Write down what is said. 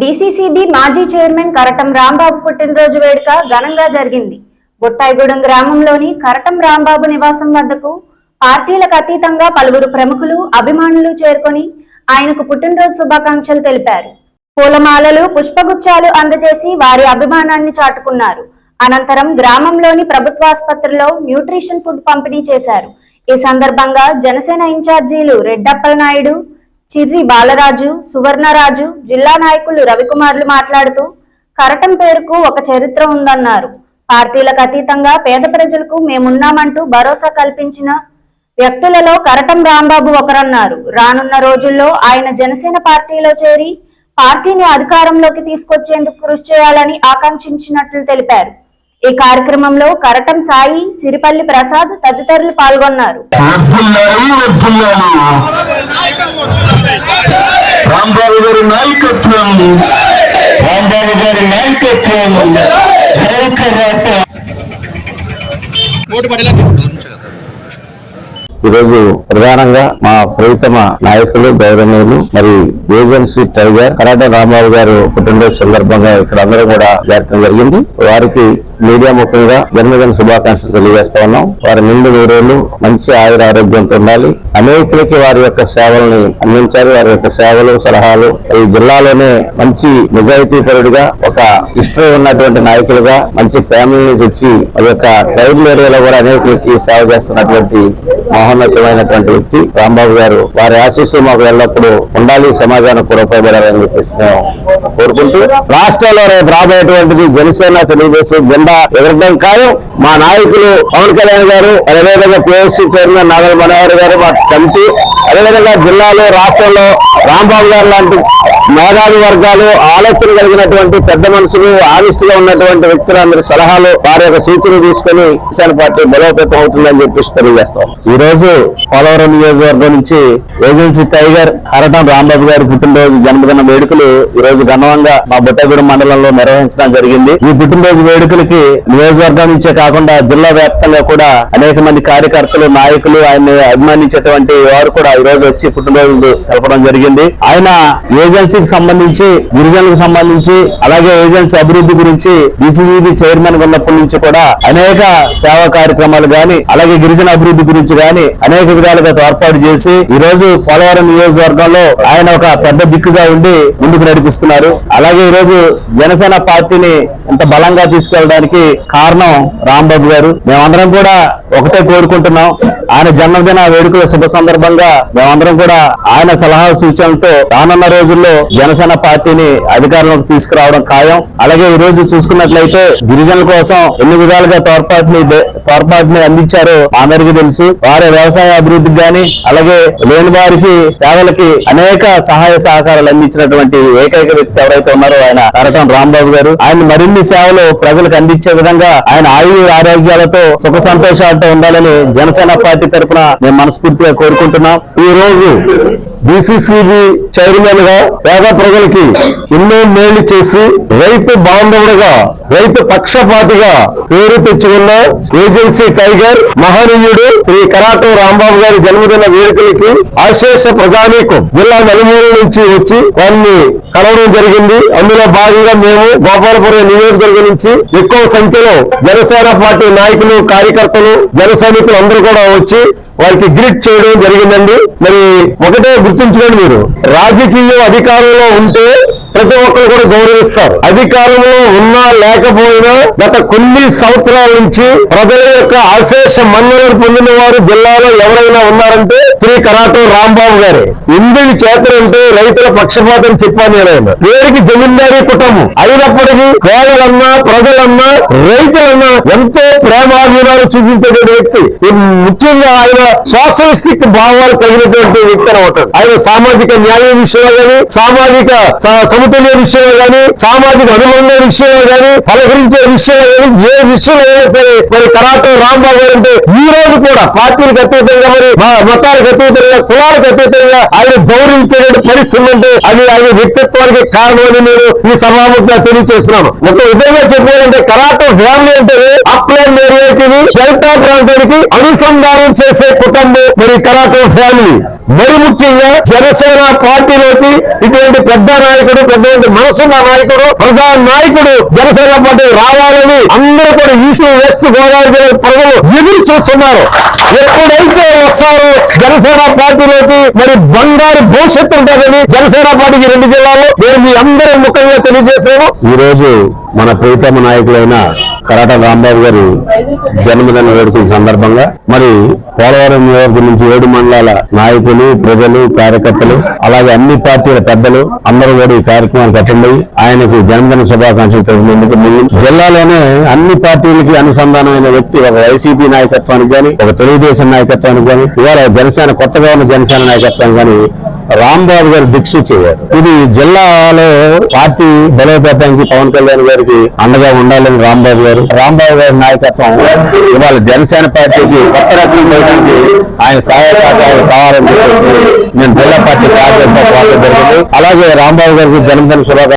DCCB మాజీ chairman కరటం Rambabu పుట్టినరోజు వేడుక ఘనంగా జరిగింది. బొట్టాయిగూడెం గ్రామంలోని కరటం రాంబాబు నివాసం వద్దకు పార్టీలకు అతీతంగా పలువురు ప్రముఖులు అభిమానులు చేరుకొని ఆయనకు పుట్టినరోజు శుభాకాంక్షలు తెలిపారు. పూలమాలలు పుష్పగుచ్చాలు అందజేసి వారి అభిమానాన్ని చాటుకున్నారు. అనంతరం గ్రామంలోని ప్రభుత్వాసుపత్రిలో న్యూట్రిషన్ ఫుడ్ పంపిణీ చేశారు. ఈ సందర్భంగా జనసేన ఇన్ఛార్జీలు రెడ్డప్పల నాయుడు చిర్రి బాలరాజు సువర్ణరాజు జిల్లా నాయకులు రవికుమార్లు మాట్లాడుతూ కరటం పేరుకు ఒక చరిత్ర ఉందన్నారు. పార్టీలకు అతీతంగా పేద ప్రజలకు మేమున్నామంటూ భరోసా కల్పించిన వ్యక్తులలో కరటం రాంబాబు ఒకరన్నారు. రానున్న రోజుల్లో ఆయన జనసేన పార్టీలో చేరి పార్టీని అధికారంలోకి తీసుకొచ్చేందుకు కృషి చేయాలని ఆకాంక్షించినట్లు తెలిపారు. ఈ కార్యక్రమంలో కరటం సాయి సిరిపల్లి ప్రసాద్ తదితరులు పాల్గొన్నారు. రాంబాబు గారి నాయకత్వం. రాంబాబు గారి నాయకత్వం. జై కర్ణాటక. ఈరోజు ప్రధానంగా మా ప్రభుత్వ నాయకులు గౌరవనీయులు మరి ఏజెన్సీ టైగర్ కరాటే రామారావు గారు పుట్టినరోజు సందర్భంగా ఇక్కడ అందరూ కూడా జరగడం జరిగింది. వారికి మీడియా ముఖ్యంగా జన్మదిన శుభాకాంక్షలు తెలియజేస్తా ఉన్నాం. వారి నిండు నూరేళ్ళు మంచి ఆయుర ఆరోగ్యంతో ఉండాలి. అనేకులకి వారి యొక్క సేవల్ని అందించారు వారి యొక్క సేవలు సలహాలు ఈ జిల్లాలోనే మంచి నిజాయితీపరుడిగా ఒక హిస్టరీ ఉన్నటువంటి నాయకులుగా మంచి ఫ్యామిలీ నుంచి వచ్చి యొక్క ట్రైబల్ ఏరియాలో కూడా అనేకులకి సేవ చేస్తున్నటువంటి మహోన్నతమైనటువంటి వ్యక్తి. రాంబాబు గారు వారి ఆశీస్సులు మాకు ఎల్లప్పుడూ ఉండాలి సమాజానికి కూడా ఉపయోగపడాలని చెప్పేసి మేము కోరుకుంటూ రాష్ట్రంలో రేపు రాబోయేటువంటిది జనసేన తెలుగుదేశం జెండా ఎగరడం ఖాయం. మా నాయకులు పవన్ కళ్యాణ్ గారు అదేవిధంగా పిఎస్సీ చైర్మన్ నాగల మనోహర్ గారు మా కమిటీ అదేవిధంగా జిల్లాలో రాష్ట్రంలో రాంబాబు గారు లాంటి మేధావి వర్గాలు ఆలోచన కలిగినటువంటి పెద్ద మనుషులు ఆనిస్ట్గా ఉన్నటువంటి వ్యక్తులందరి సలహాలు వారి యొక్క సూచనలు తీసుకుని కిసాన్ పార్టీ బలోపేతం అవుతుందని చెప్పేసి తెలియజేస్తాం. ఈ రోజు పోలవరం నియోజకవర్గం నుంచి ఏజెన్సీ టైగర్ హరటం రాంబాబు గారి పుట్టినరోజు జన్మదిన వేడుకలు ఈ రోజు ఘనంగా మా బుట్టగూడెం మండలంలో నిర్వహించడం జరిగింది. ఈ పుట్టినరోజు వేడుకలకి నియోజకవర్గం నుంచే కాకుండా జిల్లా వ్యాప్తంగా కూడా అనేక మంది కార్యకర్తలు నాయకులు ఆయన్ని అభిమానించేటువంటి వారు కూడా ఈ రోజు వచ్చి పుట్టినరోజు తెలపడం జరిగింది. ఆయన ఏజెన్సీకి సంబంధించి గిరిజనులకు సంబంధించి అలాగే ఏజెన్సీ అభివృద్ధి గురించి డిసిసిబి చైర్మన్ ఉన్నప్పటి నుంచి కూడా అనేక సేవా కార్యక్రమాలు గాని అలాగే గిరిజన అభివృద్ధి గురించి గాని అనేక విధాలుగా తోడ్పాటు చేసి ఈ రోజు పోలవరం నియోజకవర్గంలో ఆయన ఒక పెద్ద దిక్కుగా ఉండి ముందుకు నడిపిస్తున్నారు. అలాగే ఈ రోజు జనసేన పార్టీని ఇంత బలంగా తీసుకెళ్ళడానికి కారణం రాంబాబు గారు. మేమందరం కూడా ఒకటే కోరుకుంటున్నాం. ఆయన జన్మదిన వేడుకల శుభ సందర్భంగా మేమందరం కూడా ఆయన సలహా సూచనలతో రానున్న రోజుల్లో జనసేన పార్టీని అధికారంలోకి తీసుకురావడం ఖాయం. అలాగే ఈ రోజు చూసుకున్నట్లయితే గిరిజనుల కోసం ఎన్ని విధాలుగా తోడ్పాటుని తోడ్పాటుని అందించారో అందరికీ తెలుసు. వారి వ్యవసాయ అభివృద్ధికి గాని అలాగే లేని వారికి పేదలకి అనేక సహాయ సహకారాలు అందించినటువంటి ఏకైక వ్యక్తి ఎవరైతే ఉన్నారో ఆయన తరటం రాంబాబు గారు. ఆయన మరిన్ని సేవలు ప్రజలకు అందించే విధంగా ఆయన ఆయు ఆరోగ్యాలతో సుఖ ఉండాలని జనసేన పార్టీ తరఫున మేము మనస్ఫూర్తిగా కోరుకుంటున్నాం. ఈ రోజు బీసీసీబీ చైర్మన్గా పేద ప్రజలకి ఎన్నో మేలు చేసి రైతు బాంధవుడుగా రైతు పక్షపాతిగా పేరు తెచ్చుకున్న ఏజెన్సీ టైగర్ మహనీయుడు శ్రీ కరాటం రాంబాబు గారి జన్మదిన వేడుకలకి ఆశేష ప్రజానీకం. జిల్లా నలుమూల నుంచి వచ్చి వారిని కలవడం జరిగింది. అందులో భాగంగా మేము గోపాలపురం నియోజకవర్గం నుంచి ఎక్కువ సంఖ్యలో జనసేన పార్టీ నాయకులు కార్యకర్తలు జన సైనికులు అందరూ కూడా వచ్చి వారికి గ్రీట్ చేయడం జరిగిందండి. మరి ఒకటే గుర్తుంచుకోండి మీరు. రాజకీయ అధికారంలో ఉంటే ప్రతి ఒక్కరు కూడా గౌరవిస్తారు. అధికారంలో ఉన్నా లేకపోయినా గత కొన్ని సంవత్సరాల నుంచి ప్రజల యొక్క అశేష మన్నలను పొందిన వారు జిల్లాలో ఎవరైనా ఉన్నారంటే శ్రీ కరాటో రాంబాబు గారే. ఎందుకు చేతనంటే రైతుల పక్షపాతం చెప్పాను నేను ఆయన. పేరుకి జమీందారీ కుటుంబం అయినప్పటికీ పేదలన్నా ప్రజలన్నా రైతులన్నా ఎంతో ప్రేమాభిమానాలు చూపించేటువంటి వ్యక్తి. ముఖ్యంగా ఆయన సోషలిస్టిక్ భావాలు కలిగినటువంటి వ్యక్తి అనమాట. ఆయన సామాజిక న్యాయం విషయంలో కానీ సామాజిక స- విషయంలో కానీ సామాజిక అనుబంధ విషయంలో కానీ పలకరించే విషయంలో కానీ ఏ విషయంలో అయినా సరే మరి కరాటో రాంబాబు గారు అంటే ఈ రోజు కూడా పార్టీలకు అతీతంగా మరి మతాలకు అతీతంగా కులాలకు అతీతంగా ఆయన గౌరవించేటువంటి పరిస్థితి అంటే అది ఆయన వ్యక్తిత్వానికి కారణమని నేను ఈ సభాముఖంగా తెలియజేస్తున్నాను. ఒక విధంగా చెప్పాలంటే కరాటో ఫ్యామిలీ అంటే అప్లైన్ ఏరియాకి డెల్టా ప్రాంతానికి అనుసంధానం చేసే కుటుంబం మరి కరాటో ఫ్యామిలీ. మరి ముఖ్యంగా జనసేన పార్టీలోకి ఇటువంటి పెద్ద నాయకుడు ఉన్నటువంటి మనసున్న నాయకుడు ప్రజా నాయకుడు జనసేన పార్టీ రావాలని అందరూ కూడా ఈస్ట్ వెస్ట్ గోదావరి జిల్లా ప్రజలు ఎదురు చూస్తున్నారు. ఎప్పుడైతే వస్తారో జనసేన పార్టీలోకి మరి బంగారు భవిష్యత్తు ఉంటుందని జనసేన పార్టీకి రెండు జిల్లాలో నేను మీ అందరూ ముఖ్యంగా తెలియజేశాను ఈ రోజు మన ప్రీతమ నాయకులైన కరాట రాంబాబు గారి జన్మదిన వేడుకల సందర్భంగా మరి పోలవరం నియోజకవర్గం నుంచి ఏడు మండలాల నాయకులు ప్రజలు కార్యకర్తలు అలాగే అన్ని పార్టీల పెద్దలు అందరూ కూడా ఈ కార్యక్రమానికి అటెండ్ అయ్యి ఆయనకు జన్మదిన శుభాకాంక్షలు తెలిపినందుకు జిల్లాలోనే అన్ని పార్టీలకి అనుసంధానమైన వ్యక్తి ఒక వైసీపీ నాయకత్వానికి గాని ఒక తెలుగుదేశం నాయకత్వానికి గాని ఇవాళ జనసేన కొత్తగా ఉన్న జనసేన నాయకత్వానికి గాని రాంబాబు గారు దీక్ష చేయారు. ఇది జిల్లాలో పార్టీ బలోపేతానికి పవన్ కళ్యాణ్ గారికి అండగా ఉండాలని రాంబాబు గారు. రాంబాబు గారి నాయకత్వం ఇవాళ జనసేన పార్టీకి కొత్త రకం చేయడానికి ఆయన సహాయ కావాలని చెప్పేసి నేను జిల్లా పార్టీ కార్యకర్త అలాగే రాంబాబు గారికి జన్మదిన శుభాకాంక్షలు.